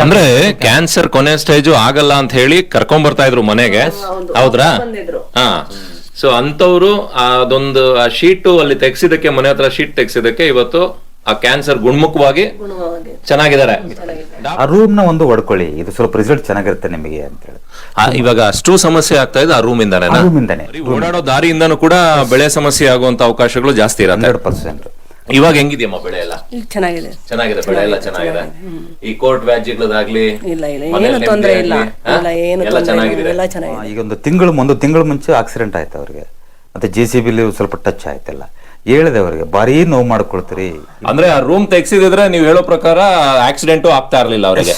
ಅಂದ್ರೆ ಕ್ಯಾನ್ಸರ್ ಕೊನೆ ಸ್ಟೇಜ್ ಆಗಲ್ಲ ಅಂತ ಹೇಳಿ ಕರ್ಕೊಂಡ್ ಬರ್ತಾ ಇದ್ರು ಮನೆಗೆ ಹೌದ್ರಾ? ಹಾ. ಸೊ ಅಂತವ್ರು ಅದೊಂದು ಆ ಶೀಟ್ ಅಲ್ಲಿ ತೆಗ್ಸಿದಕ್ಕೆ ಮನೆ ಹತ್ರ ಶೀಟ್ ತೆಗ್ಸಿದಕ್ಕೆ ಇವತ್ತು ಆ ಕ್ಯಾನ್ಸರ್ ಗುಣಮುಖವಾಗಿ ಚೆನ್ನಾಗಿದ್ದಾರೆ. ಆ ರೂಮ್ನ ಒಂದು ಹೊಡ್ಕೊಳ್ಳಿ. ಇದು ಸ್ವಲ್ಪ ರಿಸಲ್ಟ್ ಚೆನ್ನಾಗಿರುತ್ತೆ ನಿಮಗೆ ಅಂತ ಹೇಳಿ. ಆ, ಇವಾಗ ಅಷ್ಟು ಸಮಸ್ಯೆ ಆಗ್ತಾ ಇದೆ ಆ ರೂಮ್ ಇಂದಾನೆ ಆ ರೂಮ್ ಇಂದಾನೆ ಓಡಾಡೋ ದಾರಿಯಿಂದನೂ ಕೂಡ ಬೆಳೆ ಸಮಸ್ಯೆ ಆಗುವಂತ ಅವಕಾಶಗಳು ಜಾಸ್ತಿ ಇರತ್ತೆ. Hundred percent. ಇವಾಗ ಹೆಂಗಿದೆಯಮ್ಮ ಬೆಳೆ ಎಲ್ಲ ಈಗ ಚೆನ್ನಾಗಿದೆ. ಚೆನ್ನಾಗಿದೆ ಬೆಳೆ ಎಲ್ಲ ಚೆನ್ನಾಗಿದೆ ಈ ಕೋರ್ಟ್ ವ್ಯಾಜ್ಯಗಳದಾಗ್ಲಿ ಇಲ್ಲ ಇಲ್ಲ ಏನು ತೊಂದರೆ ಇಲ್ಲ. ಇಲ್ಲ ಏನು ಎಲ್ಲ ಚೆನ್ನಾಗಿದೆ. ಎಲ್ಲ ಚೆನ್ನಾಗಿದೆ. ಈಗ ಒಂದು ತಿಂಗಳು ಒಂದು ತಿಂಗಳು ಮುಂಚೆ ಆಕ್ಸಿಡೆಂಟ್ ಆಯ್ತು ಅವ್ರಿಗೆ. ಮತ್ತೆ ಜೆ ಸಿ ಬಿಲಿ ಸ್ವಲ್ಪ ಟಚ್ ಆಯ್ತಲ್ಲ. ಹೇಳಿದೆ ಅವ್ರಿಗೆ ಬಾರಿ ನೋವು ಮಾಡ್ಕೊಳ್ತೀರಿ. ಅಂದ್ರೆ ಆ ರೂಮ್ ತೆಗ್ಸಿದ್ರೆ ನೀವು ಹೇಳೋ ಪ್ರಕಾರ ಆಕ್ಸಿಡೆಂಟು ಆಗ್ತಾ ಇರ್ಲಿಲ್ಲ ಅವರಿಗೆ.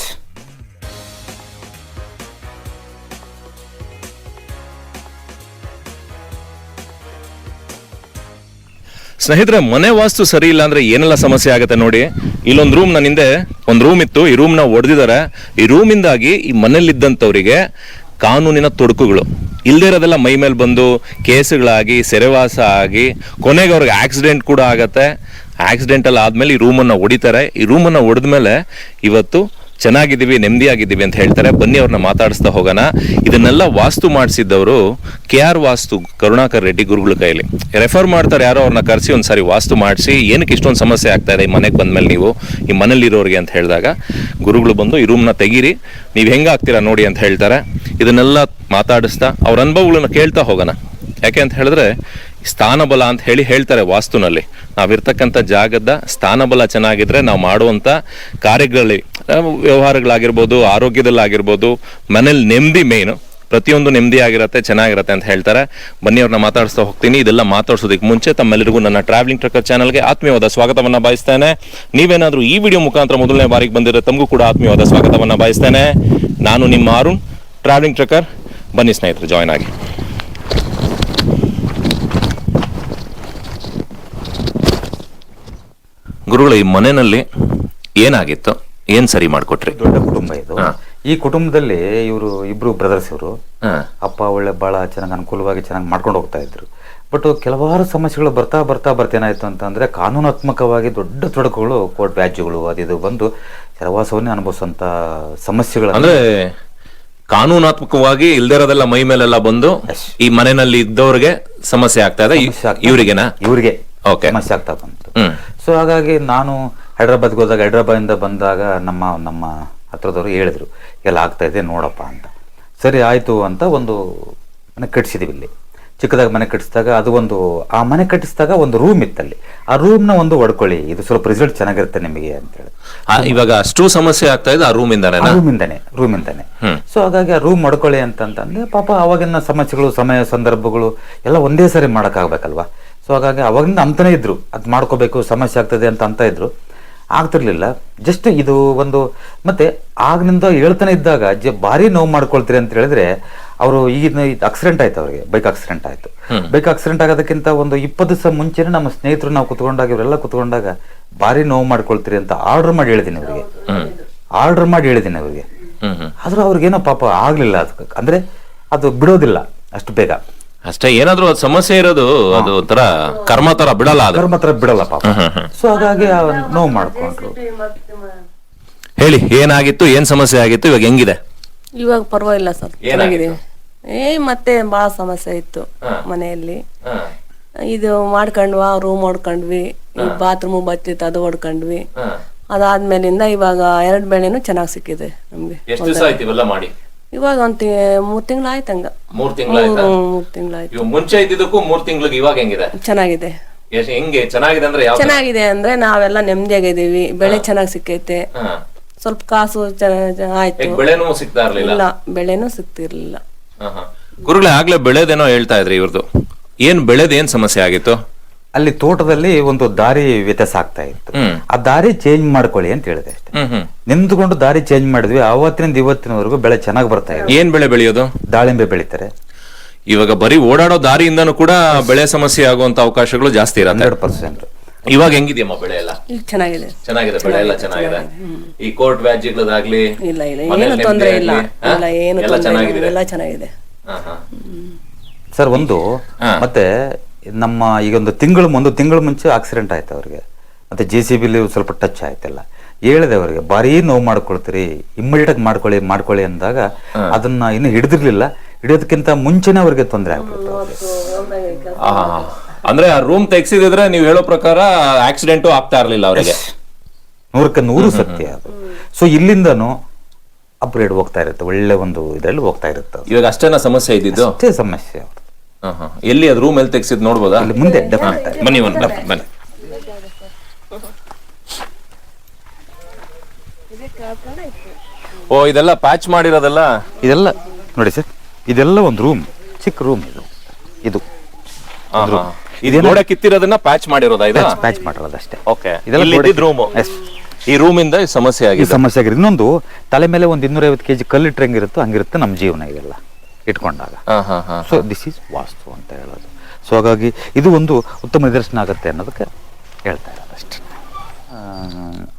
ಸ್ನೇಹಿತರೆ, ಮನೆ ವಾಸ್ತು ಸರಿ ಇಲ್ಲ ಅಂದ್ರೆ ಏನೆಲ್ಲ ಸಮಸ್ಯೆ ಆಗುತ್ತೆ ನೋಡಿ. ಇಲ್ಲೊಂದು ರೂಮ್ ನನ್ನ ಹಿಂದೆ ಒಂದು ರೂಮ್ ಇತ್ತು, ಈ ರೂಮ್ನ ಒಡೆದಿದ್ದಾರೆ ಈ ರೂಮಿಂದಾಗಿ ಈ ಮನೆಯಲ್ಲಿದ್ದಂಥವರಿಗೆ ಕಾನೂನಿನ ತೊಡಕುಗಳು. ಇಲ್ಲದೇ ಇರೋದೆಲ್ಲ ಮೈ ಮೇಲೆ ಬಂದು, ಕೇಸುಗಳಾಗಿ, ಸೆರೆವಾಸ ಆಗಿ, ಕೊನೆಗೆ ಅವ್ರಿಗೆ ಆಕ್ಸಿಡೆಂಟ್ ಕೂಡ ಆಗತ್ತೆ. ಆಕ್ಸಿಡೆಂಟ್ ಆದಮೇಲೆ ಈ ರೂಮನ್ನು ಹೊಡಿತಾರೆ ಈ ರೂಮನ್ನು ಹೊಡೆದ್ಮೇಲೆ ಇವತ್ತು ಚೆನ್ನಾಗಿದ್ದೀವಿ, ನೆಮ್ಮದಿಯಾಗಿದ್ದೀವಿ ಅಂತ ಹೇಳ್ತಾರೆ. ಬನ್ನಿ ಅವ್ರನ್ನ ಮಾತಾಡಿಸ್ತಾ ಹೋಗೋಣ. ಇದನ್ನೆಲ್ಲ ವಾಸ್ತು ಮಾಡಿಸಿದ್ದವರು ಕೆ ಆರ್ ವಾಸ್ತು, ಕರುಣಾಕರ್ ರೆಡ್ಡಿ ಗುರುಗಳ ಕೈಲಿ. ರೆಫರ್ ಮಾಡ್ತಾರೆ ಯಾರೋ ಅವ್ರನ್ನ ಕರೆಸಿ ಒಂದ್ಸಾರಿ ವಾಸ್ತು ಮಾಡಿಸಿ. ಏನಕ್ಕೆ ಇಷ್ಟೊಂದು ಸಮಸ್ಯೆ ಆಗ್ತಾ ಇದೆ ಈ ಮನೆಗೆ ಬಂದ್ಮೇಲೆ ನೀವು, ಈ ಮನೇಲಿರೋರಿಗೆ ಅಂತ ಹೇಳಿದಾಗ. ಗುರುಗಳು ಬಂದು ಈ ರೂಮ್ನ ತೆಗೀರಿ. ನೀವು ಹೆಂಗೆ ಆಗ್ತೀರಾ ನೋಡಿ ಅಂತ ಹೇಳ್ತಾರೆ. ಇದನ್ನೆಲ್ಲ ಮಾತಾಡಿಸ್ತಾ ಅವ್ರ ಅನುಭವಗಳನ್ನ ಕೇಳ್ತಾ ಹೋಗೋಣ. ಯಾಕೆ ಅಂತ ಹೇಳಿದ್ರೆ ಸ್ಥಾನಬಲ ಅಂತ ಹೇಳಿ ಹೇಳ್ತಾರೆ ವಾಸ್ತುನಲ್ಲಿ. ನಾವಿರ್ತಕ್ಕಂಥ ಜಾಗದ ಸ್ಥಾನಬಲ ಚೆನ್ನಾಗಿದ್ರೆ ನಾವು ಮಾಡುವಂಥ ಕಾರ್ಯಗಳಲ್ಲಿ ವ್ಯವಹಾರಗಳಾಗಿರ್ಬೋದು, ಆರೋಗ್ಯದಲ್ಲಾಗಿರ್ಬೋದು, ಮನೇಲಿ ನೆಮ್ಮದಿ ಮೇನು ಪ್ರತಿಯೊಂದು ನೆಮ್ಮದಿ ಆಗಿರತ್ತೆ, ಚೆನ್ನಾಗಿರುತ್ತೆ ಅಂತ ಹೇಳ್ತಾರೆ. ಬನ್ನಿ ಅವ್ರನ್ನ ಮಾತಾಡಿಸ್ತಾ ಹೋಗ್ತೀನಿ. ಇದೆಲ್ಲ ಮಾತಾಡ್ಸೋದಕ್ಕೆ ಮುಂಚೆ ತಮ್ಮೆಲ್ಲರಿಗೂ ನನ್ನ ಟ್ರಾವೆಲಿಂಗ್ ಟ್ರಕ್ಕರ್ ಚಾನಲ್ಗೆ ಆತ್ಮೀಯವಾದ ಸ್ವಾಗತವನ್ನು ಬಯಸ್ತೇನೆ. ನೀವೇನಾದರೂ ಈ ವಿಡಿಯೋ ಮುಖಾಂತರ ಮೊದಲನೇ ಬಾರಿಗೆ ಬಂದಿರೋ ತಮಗೂ ಕೂಡ ಆತ್ಮೀಯವಾದ ಸ್ವಾಗತವನ್ನು ಬಯಸ್ತೇನೆ. ನಾನು ನಿಮ್ಮ ಅರುಣ್ ಟ್ರಾವೆಲಿಂಗ್ ಟ್ರಕ್ಕರ್ ಬನ್ನಿ ಸ್ನೇಹಿತರು ಜಾಯ್ನ್ ಆಗಿ. ಗುರುಗಳು ಈ ಮನೆಯಲ್ಲಿ ಏನಾಗಿತ್ತು? ಏನ್ ಸರಿ ಮಾಡ್ಕೊಟ್ರಿ? ದೊಡ್ಡ ಕುಟುಂಬ ಇದು. ಹಾ. ಈ ಕುಟುಂಬದಲ್ಲಿ ಇವರು ಇಬ್ರು ಬ್ರದರ್ಸ್ ಇವರು. ಹಾ. ಅಪ್ಪ ಒಳ್ಳೆ ಬಹಳ ಚೆನ್ನಾಗಿ ಅನುಕೂಲವಾಗಿ ಚೆನ್ನಾಗಿ ಮಾಡ್ಕೊಂಡು ಹೋಗ್ತಾ ಇದ್ರು. ಬಟ್ ಕೆಲವಾರು ಸಮಸ್ಯೆಗಳು ಬರ್ತಾ ಬರ್ತಾ ಬರ್ತೇನಾಯ್ತು ಅಂತಂದ್ರೆ ಕಾನೂನಾತ್ಮಕವಾಗಿ ದೊಡ್ಡ ತೊಡಕುಗಳು ಕೋರ್ಟ್ ವ್ಯಾಜ್ಯಗಳು ಇದು ಬಂದು ಸರವಾಸವನ್ನೇ ಅನುಭವಿಸುವಂತ ಸಮಸ್ಯೆಗಳು ಅಂದ್ರೆ ಕಾನೂನಾತ್ಮಕವಾಗಿ ಇಲ್ದಿರೋದೆಲ್ಲ ಮೈ ಮೇಲೆಲ್ಲ ಬಂದು ಈ ಮನೆಯಲ್ಲಿ ಇದ್ದವ್ರಿಗೆ ಸಮಸ್ಯೆ ಆಗ್ತಾ ಇದೆ. ಸಮಸ್ಯೆ ಆಗ್ತಾ- ಇವ್ರಿಗೆನಾ? ಇವ್ರಿಗೆ Okay. ಸಮಸ್ಯೆ ಆಗ್ತಾ ಬಂತು. ಹ್ಮ್. ಸೊ ಹಾಗಾಗಿ ನಾನು ಹೈದ್ರಾಬಾದ್ಗೆ ಹೋದಾಗ ಹೈದ್ರಾಬಾದಿಂದ ಬಂದಾಗ ನಮ್ಮ ನಮ್ಮ ಹತ್ರದವರು ಹೇಳಿದ್ರು ಎಲ್ಲ ಆಗ್ತಾ ಇದೆ ನೋಡಪ್ಪ ಅಂತ. ಸರಿ ಆಯ್ತು ಅಂತ ಒಂದು ಮನೆ ಕಟ್ಟಿಸಿದೀವಿ ಇಲ್ಲಿ. ಚಿಕ್ಕದಾಗಿ ಮನೆ ಕಟ್ಟಿಸಿದಾಗ ಅದು ಒಂದು ಆ ಮನೆ ಕಟ್ಟಿಸಿದಾಗ ಒಂದು ರೂಮ್ ಇತ್ತಲ್ಲಿ. ಆ ರೂಮ್ನ ಒಂದು ಹೊಡ್ಕೊಳ್ಳಿ. ಇದು ಸ್ವಲ್ಪ ರಿಸಲ್ಟ್ ಚೆನ್ನಾಗಿರುತ್ತೆ ನಿಮಗೆ ಅಂತ ಹೇಳಿ. ಆ, ಇವಾಗ ಅಷ್ಟು ಸಮಸ್ಯೆ ಆಗ್ತಾ ಇದೆ ಆ ರೂಮ್ ಇಂದ ರೂಮ್ ರೂಮಿಂದಾನೆ ರೂಮಿಂದಾನೆ ಹ್ಮ್. ಸೊ ಹಾಗಾಗಿ ಆ ರೂಮ್ ಮಾಡ್ಕೊಳ್ಳಿ ಅಂತಂತಂದ್ರೆ ಪಾಪ ಅವಾಗಿನ ಸಮಸ್ಯೆಗಳು ಸಮಯ ಸಂದರ್ಭಗಳು ಎಲ್ಲ ಒಂದೇ ಸರಿ ಮಾಡೋಕ್ಕಾಗಬೇಕಲ್ವಾ? ಸೊ ಹಾಗಾಗಿ ಅವಾಗಿಂದ ಅಂತಾನೆ ಇದ್ರು. ಅದು ಮಾಡ್ಕೋಬೇಕು ಸಮಸ್ಯೆ ಆಗ್ತದೆ ಅಂತ ಅಂತ ಇದ್ರು. ಆಗ್ತಿರ್ಲಿಲ್ಲ. ಜಸ್ಟ್ ಇದು ಒಂದು ಮತ್ತೆ ಆಗ್ನಿಂದ ಹೇಳ್ತಾನೆ ಇದ್ದಾಗ ಜ ಭಾರಿ ನೋವು ಮಾಡ್ಕೊಳ್ತೀರಿ ಅಂತ ಹೇಳಿದ್ರೆ ಅವರು ಈಗಿನ ಆಕ್ಸಿಡೆಂಟ್ ಆಯ್ತು ಅವರಿಗೆ. ಬೈಕ್ ಆಕ್ಸಿಡೆಂಟ್ ಆಯ್ತು. ಬೈಕ್ ಆಕ್ಸಿಡೆಂಟ್ ಆಗೋದಕ್ಕಿಂತ ಒಂದು ಇಪ್ಪತ್ತು ದಿವಸ ಮುಂಚೆನೆ ನಮ್ಮ ಸ್ನೇಹಿತರು ನಾವು ಕುತ್ಕೊಂಡಾಗ ಇವರೆಲ್ಲ ಕುತ್ಕೊಂಡಾಗ ಭಾರಿ ನೋವು ಮಾಡ್ಕೊಳ್ತೀರಿ ಅಂತ ಆರ್ಡರ್ ಮಾಡಿ ಹೇಳಿದ್ದೀನಿ ಅವರಿಗೆ. ಆರ್ಡರ್ ಮಾಡಿ ಹೇಳಿದ್ದೀನಿ ಅವರಿಗೆ. ಆದ್ರೂ ಅವ್ರಿಗೇನೋ ಪಾಪ ಆಗ್ಲಿಲ್ಲ. ಅದಕ್ಕೆ ಅಂದ್ರೆ ಅದು ಬಿಡೋದಿಲ್ಲ. ಅಷ್ಟು ಬೇಗ. ಅಷ್ಟೇ ಏನಾದ್ರೂ ಅದ್ ಸಮಸ್ಯೆ ಇರೋದು ಅದು ಒಂಥರ ಕರ್ಮ ತರ ಬಿಡಲ್ಲ ಅದು. ಕರ್ಮ ತರ ಬಿಡಲ್ಲ ಪಾಪ. ಸೊ ಹಾಗಾಗಿ ನೋವು ಮಾಡ್ಕೊಂಡ್ರು. ಹೇಳಿ ಏನಾಗಿತ್ತು ಏನ್ ಸಮಸ್ಯೆ ಆಗಿತ್ತು ಇವಾಗ ಹೆಂಗಿದೆ? ಇವಾಗ ಪರವಾಗಿಲ್ಲ ಸರ್? ಚೆನ್ನಾಗಿದೆ. ಏ ಮತ್ತೆ ಭಾಳ ಸಮಸ್ಯೆ ಇತ್ತು ಮನೆಯಲ್ಲಿ. ಇದು ಮಾಡ್ಕೊಂಡ್ವಾ ರೂಮ್ ಹೊಡ್ಕೊಂಡ್ವಿ ಈ ಬಾತ್ರೂಮ್ ಬತ್ತಿತ್ತು ಅದು ಹೊಡ್ಕೊಂಡ್ವಿ. ಅದಾದ್ಮೇಲಿಂದ ಇವಾಗ ಎರಡು ಬೆಳೆನೂ ಚೆನ್ನಾಗಿ ಸಿಕ್ಕಿದೆ ನಮ್ಗೆ. ಎಷ್ಟು ದಿವಸ ಆಯ್ತು ಇವೆಲ್ಲ ಮಾಡಿ? ಇವಾಗ ಒಂದ್ ಮೂರ್ ತಿಂಗಳು ಹಂಗ. ಮೂರ್ ತಿಂಗಳಾಯ್ತಾ ಮೂರ್ ತಿಂಗಳಾಯ್ತು ಇವ್ ಮುಂಚೆ ಇದ್ದಿದ್ದಕ್ಕೂ ಮೂರ್ ತಿಂಗಳಿಗೆ ಇವಾಗ ಹೆಂಗಿದೆ? ಚೆನ್ನಾಗಿದೆ. ಎಷ್ಟ್ ಹೆಂಗೆ? ಚೆನ್ನಾಗಿದೆ ಅಂದ್ರೆ ಯಾವ ಚೆನ್ನಾಗಿದೆ ಅಂದ್ರೆ ನಾವೆಲ್ಲ ನೆಮ್ಮದಿಯಾಗಿದ್ದೀವಿ ಬೆಳೆ ಚೆನ್ನಾಗಿ ಸಿಕ್ಕೈತೆ. ಹಾ. ಸ್ವಲ್ಪ ಕಾಸು ಚೆನ್ನ- ಚೆನ್ನ- ಆಯ್ತು. ಈಗ ಬೆಳೆನೂ ಸಿಗ್ತಾ ಇರ್ಲಿಲ್ಲ? ಇಲ್ಲ ಬೆಳೆನೂ ಸಿಗ್ತಿರ್ಲಿಲ್ಲ. ಗುರುಗಳೇ ಆಗ್ಲೇ ಬೆಳೆದೇನೋ ಹೇಳ್ತಾ ಇದ್ರಿ ಇವ್ರದ್ದು ಏನ್ ಬೆಳೆದ ಏನ್ ಸಮಸ್ಯೆ ಆಗಿತ್ತು? ಅಲ್ಲಿ ತೋಟದಲ್ಲಿ ಒಂದು ದಾರಿ ವ್ಯತ್ಯಾಸ ಆಗ್ತಾ ಇತ್ತು. ಆ ದಾರಿ ಚೇಂಜ್ ಮಾಡ್ಕೊಳ್ಳಿ ಅಂತ ಹೇಳಿದೆ ಅಷ್ಟೇ. ಹ್ಮ್ ಹ್ಮ್. ನಿಂತ್ಕೊಂಡು ದಾರಿ ಚೇಂಜ್ ಮಾಡಿದ್ವಿ ಅವತ್ತಿನಿಂದ ಇವತ್ತಿನವರೆಗೂ ಬೆಳೆ ಚೆನ್ನಾಗಿ ಬರ್ತಾ ಇದೆ. ಏನ್ ಬೆಳೆ ಬೆಳೆಯೋದು? ದಾಳಿಂಬೆ ಬೆಳಿತಾರೆ. ಇವಾಗ ಬರೀ ಓಡಾಡೋ ದಾರಿಯಿಂದನೂ ಕೂಡ ಬೆಳೆ ಸಮಸ್ಯೆ ಆಗುವಂತ ಅವಕಾಶಗಳು ಜಾಸ್ತಿ ಇರತ್ತೆ. Hundred percent. ಇವಾಗ ಹೆಂಗಿದೆಯಮ್ಮ ಬೆಳೆ ಎಲ್ಲ? ಈಗ ಚೆನ್ನಾಗಿದೆ. ಚೆನ್ನಾಗಿದೆ ಬೆಳೆ ಎಲ್ಲ ಚೆನ್ನಾಗಿದೆ ಈ ಕೋರ್ಟ್ ವ್ಯಾಜ್ಯಗಳದಾಗ್ಲಿ ಇಲ್ಲ ಇಲ್ಲ ಏನು ತೊಂದರೆ ಇಲ್ಲ. ಇಲ್ಲ ಏನು ಎಲ್ಲ ತೊಂದರೆ ಚೆನ್ನಾಗಿದೆ. ಇಲ್ಲ ಎಲ್ಲ ಚೆನ್ನಾಗಿದೆ. ಹಾ, ಹಾ. ಸರ್ ಒಂದು. ಮತ್ತೆ ನಮ್ಮ ಈಗ ಒಂದು ತಿಂಗಳು ಒಂದು ತಿಂಗಳು ಮುಂಚೆ ಆಕ್ಸಿಡೆಂಟ್ ಆಯ್ತು ಅವ್ರಿಗೆ. ಮತ್ತೆ ಜೆ ಸಿ ಬಿಲಿ ಸ್ವಲ್ಪ ಟಚ್ ಆಯ್ತಲ್ಲ. ಹೇಳಿದೆ ಅವರಿಗೆ ಭಾರಿ ನೋವು ಮಾಡ್ಕೊಳ್ತೀರಿ ಇಮ್ಮಿಡಿಯೇಟ್ ಆಗಿ ಮಾಡ್ಕೊಳ್ಳಿ ಮಾಡ್ಕೊಳ್ಳಿ ಅಂದಾಗ ಅದನ್ನ ಇನ್ನು ಹಿಡಿದಿರ್ಲಿಲ್ಲ. ಹಿಡಿಯೋದಕ್ಕಿಂತ ಮುಂಚೆನೆ ಅವ್ರಿಗೆ ತೊಂದರೆ ಆಗ್ಬಿಡುತ್ತೆ ಅವ್ರಿಗೆ. ಅಂದ್ರೆ ಆ ರೂಮ್ ತೆಗ್ಸಿದ್ರೆ ನೀವು ಹೇಳೋ ಪ್ರಕಾರ ಆಕ್ಸಿಡೆಂಟು ಆಗ್ತಾ ಇರಲಿಲ್ಲ ಅವರಿಗೆ. ನೂರಕ್ಕೆ ನೂರು ಸತ್ಯ ಅದು. ಸೊ ಇಲ್ಲಿಂದನೂ ಅಪ್ಗ್ರೇಡ್ ಹೋಗ್ತಾ ಇರುತ್ತೆ ಒಳ್ಳೆ ಒಂದು ಇದರಲ್ಲಿ ಹೋಗ್ತಾ ಇರುತ್ತೆ. ಇವಾಗ ಅಷ್ಟೇನ ಸಮಸ್ಯೆ ಇದ್ದಿದ್ದು? ಅಷ್ಟೇ ಸಮಸ್ಯೆ ಅವ್ರದ್ದು. ಎಲ್ಲಿ ಅದು ರೂಮ್ ಎಲ್ಲಿ ತೆಗ್ಸಿದ್ ನೋಡ್ಬೋದಾ? ಅಲ್ಲಿ ಮುಂದೆ ಡೆಫಿನೆಟ್ ಬನ್ನಿ ಒಂದು ಬನ್ನಿ. ಓ ಇದೆಲ್ಲ ಪ್ಯಾಚ್ ಮಾಡಿರೋದಲ್ಲ? ಇದೆಲ್ಲ ನೋಡಿ ಸರ್ ಇದೆಲ್ಲ ಒಂದು ರೂಮ್ ಚಿಕ್ಕ ರೂಮ್ ಇದು. ಇದು. ಆ, ಹಾ. ಇದು ಗೋಡೆ ಕಿತ್ತಿರೋದನ್ನ ಪ್ಯಾಚ್ ಮಾಡಿರೋದಾ ಇದು? ಪ್ಯಾಚ್ ಮಾಡಿರೋದು ಅಷ್ಟೇ. ಓಕೆ ಇದೆಲ್ಲ ಇಲ್ಲಿ ಗೋಡೆ- ರೂಮ್ Yes. ಈ ರೂಮ್ ಇಂದ ಈ ಸಮಸ್ಯೆ ಈ ಆಗಿದೆ. ಸಮಸ್ಯೆ ಆಗಿದೆ. ಇನ್ನೊಂದು ತಲೆ ಮೇಲೆ ಒಂದು ಇನ್ನೂರೈವತ್ತು ಕೆ ಜಿ ಕಲ್ಲಿಟ್ರೆ ಹೆಂಗಿರುತ್ತೋ ಹಂಗಿರುತ್ತೆ ನಮ್ಮ ಜೀವನ ಇದೆಲ್ಲ. ಇಟ್ಕೊಂಡಾಗ. ಹಾ ಹಾ ಹಾ ಸೊ ದಿಸ್ ಈಸ್ ವಾಸ್ತು ಅಂತ ಹೇಳೋದು. ಸೊ ಹಾಗಾಗಿ ಇದು ಒಂದು ಉತ್ತಮ ನಿದರ್ಶನ ಆಗುತ್ತೆ ಅನ್ನೋದಕ್ಕೆ ಹೇಳ್ತಾ ಇರೋದು ಅಷ್ಟೇ.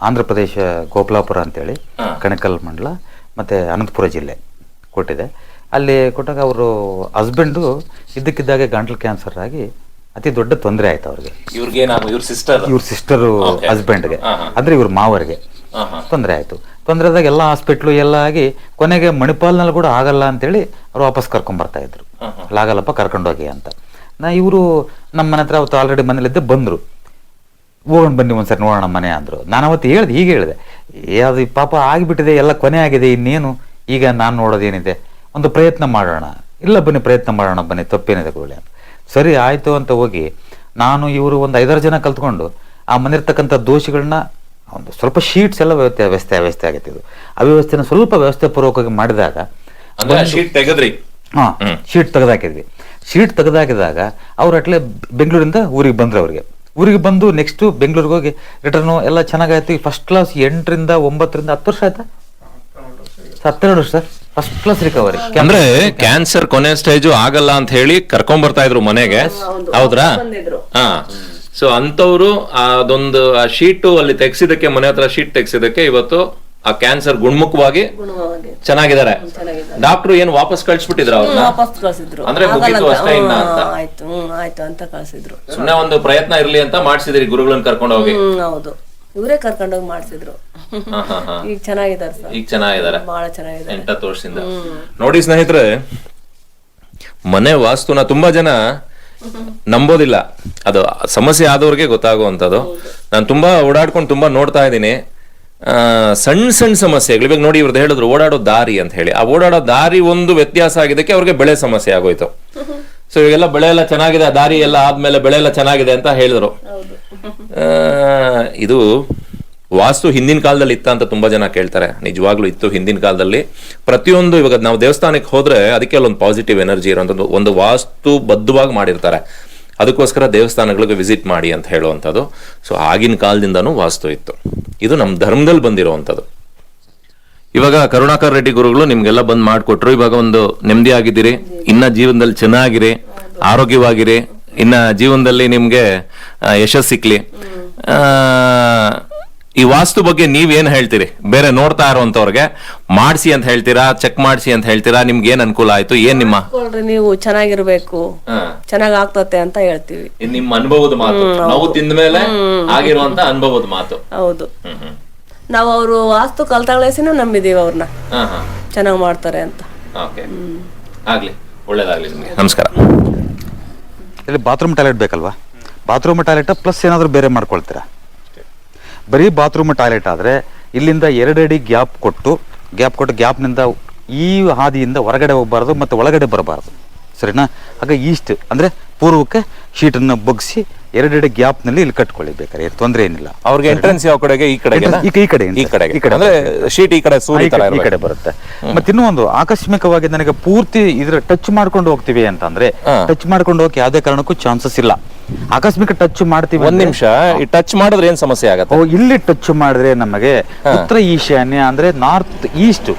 ಆಂಧ್ರ ಪ್ರದೇಶ ಗೋಪಾಲಾಪುರ ಅಂತೇಳಿ ಕಣಕಲ್ ಮಂಡಲ ಮತ್ತು ಅನಂತಪುರ ಜಿಲ್ಲೆ ಕೊಟ್ಟಿದೆ. ಅಲ್ಲಿ ಕೊಟ್ಟಾಗ ಅವರು ಹಸ್ಬೆಂಡು ಇದ್ದಕ್ಕಿದ್ದಾಗೆ ಗಂಟ್ಲು ಕ್ಯಾನ್ಸರ್ ಆಗಿ ಅತಿ ದೊಡ್ಡ ತೊಂದರೆ ಆಯ್ತು ಅವ್ರಿಗೆ. ಇವ್ರಿಗೆ ಏನಾಗ ಇವ್ರ ಸಿಸ್ಟರ್ ಇವ್ರ ಸಿಸ್ಟರು ಹಸ್ಬೆಂಡ್ಗೆ. ಅಂದ್ರೆ ಇವ್ರ ಮಾವರಿಗೆ. ತೊಂದರೆ ಆಯಿತು. ತೊಂದರೆದಾಗ ಎಲ್ಲ ಹಾಸ್ಪಿಟ್ಲು ಎಲ್ಲ ಆಗಿ ಕೊನೆಗೆ ಮಣಿಪಾಲ್ನಲ್ಲಿ ಕೂಡ ಆಗಲ್ಲ ಅಂತೇಳಿ ಅವ್ರು ವಾಪಸ್ ಕರ್ಕೊಂಡ್ಬರ್ತಾ ಇದ್ರು. ಲಾಗಲಪ್ಪ ಆಗಲ್ಲಪ್ಪ ಕರ್ಕೊಂಡೋಗಿ ಅಂತ. ನಾ ಇವರು ನಮ್ಮ ಮನೆ ಹತ್ರ ಅವತ್ತು ಆಲ್ರೆಡಿ ಮನೇಲಿದ್ದೆ ಬಂದರು. ಹೋಗೋಣ ಬನ್ನಿ ಒಂದ್ಸರಿ ನೋಡೋಣ ಮನೆ ಅಂದರು. ನಾನು ಅವತ್ತು ಹೇಳ್ದೆ ಹೀಗೆ ಹೇಳಿದೆ. ಏ ಅದು ಈ ಪಾಪ ಆಗಿಬಿಟ್ಟಿದೆ ಎಲ್ಲ ಕೊನೆ ಆಗಿದೆ ಇನ್ನೇನು? ಈಗ ನಾನು ನೋಡೋದೇನಿದೆ? ಒಂದು ಪ್ರಯತ್ನ ಮಾಡೋಣ. ಇಲ್ಲ ಬನ್ನಿ ಪ್ರಯತ್ನ ಮಾಡೋಣ ಬನ್ನಿ ತಪ್ಪೇನಿದೆ ಗೋಳಿ ಅಂತ. ಸರಿ ಆಯಿತು ಅಂತ ಹೋಗಿ ನಾನು ಇವರು ಒಂದು ಐದಾರು ಜನ ಕಲ್ತ್ಕೊಂಡು ಆ ಮನೆರ್ತಕ್ಕಂಥ ದೋಷಗಳನ್ನ ಒಂದು ಸ್ವಲ್ಪ ಶೀಟ್ಸ್ ಎಲ್ಲ ವ್ಯವಸ್ಥೆ ವ್ಯವಸ್ಥೆ ವ್ಯವಸ್ಥೆ ಆಗುತ್ತೆ ಇದು. ಅವ್ಯವಸ್ಥೆನ ಸ್ವಲ್ಪ ವ್ಯವಸ್ಥೆ ಪೂರ್ವಕವಾಗಿ ಮಾಡಿದಾಗ ಅಂದ್ರೆ ಶೀಟ್ ತೆಗೆದ್ರಿ. ಹಾ ಶೀಟ್ ತೆಗೆದಾಕಿದ್ವಿ. ಶೀಟ್ ತೆಗೆದಾಕಿದಾಗ ಅವ್ರು ಅಟ್ಲೆ ಬೆಂಗಳೂರಿಂದ ಊರಿಗೆ ಬಂದ್ರು ಅವ್ರಿಗೆ. ಊರಿಗೆ ಬಂದು ನೆಕ್ಸ್ಟ್ ಬೆಂಗಳೂರಿಗೆ ಹೋಗಿ ರಿಟರ್ನು ಎಲ್ಲ ಚೆನ್ನಾಗಾಯ್ತು. ಫಸ್ಟ್ ಕ್ಲಾಸ್ ಎಂಟರಿಂದ ಒಂಬತ್ತರಿಂದ ಹತ್ತು ವರ್ಷ ಆಯ್ತಾ? ಹತ್ತೆರಡು ವರ್ಷ. ಫಸ್ಟ್ ಕ್ಲಾಸ್ ರಿಕವರಿ ಅಂದ್ರೆ ಕ್ಯಾನ್ಸರ್ ಕೊನೆ ಸ್ಟೇಜು ಆಗಲ್ಲ ಅಂತ ಹೇಳಿ ಕರ್ಕೊಂಡ್ ಬರ್ತಾ ಇದ್ರು ಮನೆಗೆ. ಹೌದ್ರಾ? ಬಂದಿದ್ರು. ಹಾ. ಸೊ ಅಂತವ್ರು ಅದೊಂದು ಆ ಶೀಟು ಅಲ್ಲಿ ತೆಗ್ಸಿದಕ್ಕೆ ಮನೆ ಹತ್ರ ಶೀಟ್ ತೆಗ್ಸಿದಕ್ಕೆ ಇವತ್ತು ಆ ಕ್ಯಾನ್ಸರ್ ಗುಣಮುಖವಾಗಿ ಚೆನ್ನಾಗಿದ್ದಾರೆ. ಡಾಕ್ಟರ್ ಏನು ವಾಪಸ್ ಕಳ್ಸಿಬಿಟ್ಟಿದ್ರು ಅವ್ರನ್ನ? ವಾಪಸ್ ಕಳ್ಸಿದ್ರು. ಅಂದ್ರೆ ಮುಗೀತು. ಅಷ್ಟೇ ಇನ್ನ ಅಂತ. ಆಯ್ತು ಹ್ಮ್ ಆಯ್ತು ಅಂತ ಕಳ್ಸಿದ್ರು. ಸುಮ್ನೆ ಒಂದು ಪ್ರಯತ್ನ ಇರ್ಲಿ ಅಂತ ಮಾಡಿಸಿದ್ರಿ ಗುರುಗಳನ್ನ ಕರ್ಕೊಂಡು ಹೋಗಿ. ಹ್ಮ್ ಹೌದು. ಇವರೇ ಕರ್ಕೊಂಡೋಗಿ ಮಾಡ್ಸಿದ್ರು. ಹಾ, ಹಾ, ಹಾ. ಈಗ ಚೆನ್ನಾಗಿದ್ದಾರೆ ಸರ್. ಈಗ ಚೆನ್ನಾಗಿದ್ದಾರೆ. ಬಹಳ ಚೆನ್ನಾಗಿದೆ ಎಂಟತ್ತು ವರ್ಷದಿಂದ. ನೋಡಿ ಸ್ನೇಹಿತರೆ ಮನೆ ವಾಸ್ತುನ ತುಂಬಾ ಜನ ನಂಬೋದಿಲ್ಲ. ಅದು ಸಮಸ್ಯೆ ಆದವ್ರಿಗೆ ಗೊತ್ತಾಗುವಂಥದ್ದು. ನಾನು ತುಂಬಾ ಓಡಾಡ್ಕೊಂಡು ತುಂಬಾ ನೋಡ್ತಾ ಇದ್ದೀನಿ. ಸಣ್ಣ ಸಣ್ಣ ಸಮಸ್ಯೆಗಳು. ಇವಾಗ ನೋಡಿ ಇವ್ರದ್ದು ಹೇಳಿದ್ರು ಓಡಾಡೋ ದಾರಿ ಅಂತ ಹೇಳಿ. ಆ ಓಡಾಡೋ ದಾರಿ ಒಂದು ವ್ಯತ್ಯಾಸ ಆಗಿದ್ದಕ್ಕೆ ಅವ್ರಿಗೆ ಬೆಳೆ ಸಮಸ್ಯೆ ಆಗೋಯ್ತು. ಸೊ ಇವಾಗೆಲ್ಲ ಬೆಳೆ ಎಲ್ಲ ಚೆನ್ನಾಗಿದೆ ಆ ದಾರಿ ಎಲ್ಲ ಆದ್ಮೇಲೆ ಬೆಳೆ ಎಲ್ಲ ಚೆನ್ನಾಗಿದೆ ಅಂತ ಹೇಳಿದ್ರು. ಆ, ಇದು ವಾಸ್ತು ಹಿಂದಿನ ಕಾಲದಲ್ಲಿ ಇತ್ತ ಅಂತ ತುಂಬಾ ಜನ ಕೇಳ್ತಾರೆ. ನಿಜವಾಗ್ಲೂ ಇತ್ತು ಹಿಂದಿನ ಕಾಲದಲ್ಲಿ. ಪ್ರತಿಯೊಂದು ಇವಾಗ ನಾವು ದೇವಸ್ಥಾನಕ್ಕೆ ಹೋದ್ರೆ ಅದಕ್ಕೆ ಅಲ್ಲೊಂದು ಪಾಸಿಟಿವ್ ಎನರ್ಜಿ ಇರೋಂಥದ್ದು, ಒಂದು ವಾಸ್ತು ಬದ್ಧವಾಗಿ ಮಾಡಿರ್ತಾರೆ. ಅದಕ್ಕೋಸ್ಕರ ದೇವಸ್ಥಾನಗಳಿಗೆ ವಿಸಿಟ್ ಮಾಡಿ ಅಂತ ಹೇಳುವಂಥದ್ದು. ಸೊ ಆಗಿನ ಕಾಲದಿಂದನೂ ವಾಸ್ತು ಇತ್ತು. ಇದು ನಮ್ಮ ಧರ್ಮದಲ್ಲಿ ಬಂದಿರುವಂಥದ್ದು. ಇವಾಗ ಕರುಣಾಕರ್ ರೆಡ್ಡಿ ಗುರುಗಳು ನಿಮ್ಗೆಲ್ಲ ಬಂದ್ ಮಾಡಿಕೊಟ್ರು. ಇವಾಗ ಒಂದು ನೆಮ್ಮದಿ ಆಗಿದ್ದೀರಿ. ಇನ್ನ ಜೀವನದಲ್ಲಿ ಚೆನ್ನಾಗಿರಿ. ಆರೋಗ್ಯವಾಗಿರಿ. ಇನ್ನ ಜೀವನದಲ್ಲಿ ನಿಮ್ಗೆ ಯಶಸ್ ಸಿಕ್ಲಿ. ಈ ವಾಸ್ತು ಬಗ್ಗೆ ನೀವೇನ್ ಹೇಳ್ತೀರಿ? ಬೇರೆ ನೋಡ್ತಾ ಇರುವಂತವ್ರಿಗೆ ಮಾಡಿಸಿ ಅಂತ ಹೇಳ್ತೀರಾ ಚೆಕ್ ಮಾಡಿಸಿ ಅಂತ ಹೇಳ್ತೀರಾ ನಿಮ್ಗೆ ಏನ್ ಅನುಕೂಲ ಆಯ್ತು ಏನ್ ನಿಮ್ಮ ನೀವು ಚೆನ್ನಾಗಿರ್ಬೇಕು. ಚೆನ್ನಾಗ್ ಆಗ್ತತೆ ಅಂತ ಹೇಳ್ತೀವಿ. ಇದ್ ನಿಮ್ಮ ಅನುಭವದ ಮಾತು. ನಾವು ತಿಂದ ಮೇಲೆ ಆಗಿರುವಂತ ಅನುಭವದ ಮಾತು. ಹೌದು. ನಾವು ಅವರು ವಾಸ್ತು ಕಲ್ತಾಗ್ಲೇಸಿನೂ ನಂಬಿದೀವಿ ಅವ್ರನ್ನ ಹಾ ಹಾ. ಚೆನ್ನಾಗ್ ಮಾಡ್ತಾರೆ ಅಂತ. ಓಕೆ. ಆಗ್ಲಿ ಒಳ್ಳೇದಾಗ್ಲಿ ನಿಮ್ಗೆ. ನಮಸ್ಕಾರ. ಇಲ್ಲಿ ಬಾತ್ರೂಮ್ ಟಾಯ್ಲೆಟ್ ಬೇಕಲ್ವಾ? ಬಾತ್ರೂಮ್ ಟಾಯ್ಲೆಟ್ ಪ್ಲಸ್ ಏನಾದರೂ ಬೇರೆ ಮಾಡ್ಕೊಳ್ತೀರಾ? ಬರೀ ಬಾತ್ರೂಮ್ ಟಾಯ್ಲೆಟ್ ಆದರೆ ಇಲ್ಲಿಂದ ಎರಡಡಿ ಗ್ಯಾಪ್ ಕೊಟ್ಟು ಗ್ಯಾಪ್ ಕೊಟ್ಟು ಗ್ಯಾಪ್ನಿಂದ ಈ ಹಾದಿಯಿಂದ ಹೊರಗಡೆ ಹೋಗಬಾರ್ದು ಮತ್ತು ಒಳಗಡೆ ಬರಬಾರ್ದು. ಸರಿನಾ? ಆಗ ಈಸ್ಟ್ ಅಂದರೆ ಪೂರ್ವಕ್ಕೆ ಶೀಟನ್ನು ಬಗ್ಸಿ ಎರಡೆಡೆ ಗ್ಯಾಪ್ನಲ್ಲಿ ಇಲ್ಲಿ ಕಟ್ಕೊಳ್ಳಿ ಬೇಕಾದ್ರೆ ತೊಂದರೆ ಏನಿಲ್ಲ. ಅವ್ರಿಗೆ ಎಂಟ್ರೆನ್ಸ್ ಯಾವ ಕಡೆಗೆ? ಈ ಕಡೆ ಈ- ಕಡೆ ಈ ಕಡೆ ಈ ಕಡೆ ಅಂದ್ರೆ ಶೀಟ್ ಈ ಕಡೆ ಸೂರ್ಯ ಈ ಕಡೆ- ಈ ಕಡೆ ಬರುತ್ತೆ. ಮತ್ತೆ ಇನ್ನೂ ಒಂದು ಆಕಸ್ಮಿಕವಾಗಿ ನನಗೆ ಪೂರ್ತಿ ಇದ್ರ ಟಚ್ ಮಾಡ್ಕೊಂಡು ಹೋಗ್ತೀವಿ ಅಂತಂದ್ರೆ ಟಚ್ ಮಾಡ್ಕೊಂಡು ಹೋಗಕ್ಕೆ ಯಾವುದೇ ಕಾರಣಕ್ಕೂ ಚಾನ್ಸಸ್ ಇಲ್ಲ. ಆಕಸ್ಮಿಕ ಟಚ್ ಮಾಡ್ತೀವಿ ಒಂದ್ ನಿಮಿಷ ಈ ಟಚ್ ಮಾಡಿದ್ರೆ ಏನ್ ಸಮಸ್ಯೆ ಆಗತ್ತೆ? ಇಲ್ಲಿ ಟಚ್ ಮಾಡಿದ್ರೆ ನಮಗೆ ಉತ್ತರ ಈಶಾನ್ಯ ಅಂದ್ರೆ ನಾರ್ತ್ ಈಸ್ಟ್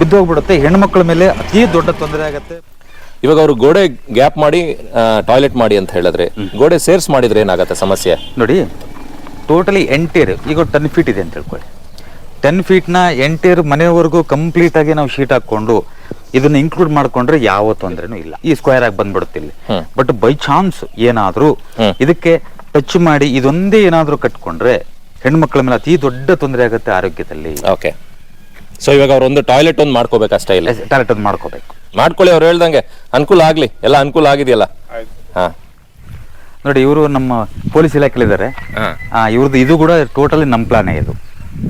ಬಿದ್ದೋಗ್ಬಿಡುತ್ತೆ. ಹೆಣ್ಮಕ್ಳ ಮೇಲೆ ಅತಿ ದೊಡ್ಡ ತೊಂದರೆ ಆಗತ್ತೆ. ಇವಾಗ ಅವರು ಗೋಡೆ ಗ್ಯಾಪ್ ಮಾಡಿ ಟಾಯ್ಲೆಟ್ ಮಾಡಿ ಅಂತ ಹೇಳಿದ್ರೆ ಗೋಡೆ ಸೇರ್ಸ್ ಮಾಡಿದ್ರೆ ಏನಾಗತ್ತೆ ಸಮಸ್ಯೆ? ನೋಡಿ ಟೋಟಲಿ ಎಂಟೇರ್ ಈಗ ಟೆನ್ ಫೀಟ್ ಇದೆ ಅಂತ ತಿಳ್ಕೊಳ್ಳಿ. ಟೆನ್ ಫೀಟ್ನ ಎಂಟೇರ್ ಮನೆವರೆಗೂ ಕಂಪ್ಲೀಟ್ ಆಗಿ ನಾವು ಶೀಟ್ ಹಾಕೊಂಡು ಇದನ್ನ ಇನ್ಕ್ಲೂಡ್ ಮಾಡ್ಕೊಂಡ್ರೆ ಯಾವ ತೊಂದ್ರೆನೂ ಇಲ್ಲ. ಈ ಸ್ಕ್ವೇರ್ ಆಗಿ ಬಂದ್ಬಿಡುತ್ತೆ ಇಲ್ಲಿ. ಬಟ್ ಬೈ ಚಾನ್ಸ್ ಏನಾದ್ರೂ ಇದಕ್ಕೆ ಟಚ್ ಮಾಡಿ ಇದೊಂದೇ ಏನಾದ್ರೂ ಕಟ್ಕೊಂಡ್ರೆ ಹೆಣ್ಮಕ್ಳ ಮೇಲೆ ಅತಿ ದೊಡ್ಡ ತೊಂದರೆ ಆಗುತ್ತೆ ಆರೋಗ್ಯದಲ್ಲಿ. ಓಕೆ ಸೊ ಇವಾಗ ಅವ್ರ ಒಂದು ಟಾಯ್ಲೆಟ್ ಒಂದು ಮಾಡ್ಕೋಬೇಕಷ್ಟೇ ಇಲ್ಲ? ಟಾಯ್ಲೆಟ್ ಒಂದು ಮಾಡ್ಕೋಬೇಕು. ಮಾಡ್ಕೊಳ್ಳಿ ಅವ್ರು ಹೇಳ್ದಂಗೆ. ಅನುಕೂಲ ಆಗ್ಲಿ. ಎಲ್ಲ ಅನುಕೂಲ ಆಗಿದೆಯಲ್ಲ? ಹಾ. ನೋಡಿ ಇವರು ನಮ್ಮ ಪೊಲೀಸ್ ಇಲಾಖೆಲಿದ್ದಾರೆ ಇವ್ರದ್ದು ಇದು ಕೂಡ ಟೋಟಲಿ ನಮ್ಮ ಪ್ಲಾನೇ ಇದು.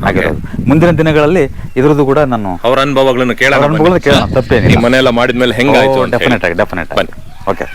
ಆಗಿರೋದು ಮುಂದಿನ ದಿನಗಳಲ್ಲಿ ಇದ್ರದ್ದು ಕೂಡ ನಾನು ಅವರ ಅನುಭವಗಳನ್ನು ಕೇಳೋಣ ಅನುಭವಗಳನ್ನು ಕೇಳೋಣ, ತಪ್ಪೇನಿಲ್ಲ. ಮನೆಯೆಲ್ಲ ಮನೆ ಮಾಡಿದ್ಮೇಲೆ ಹೆಂಗಾಯ್ತು ಡೆಫಿನೆಟ್ ಆಗಿ ಡೆಫಿನೆಟ್ ಆಗಿ. ಓಕೆ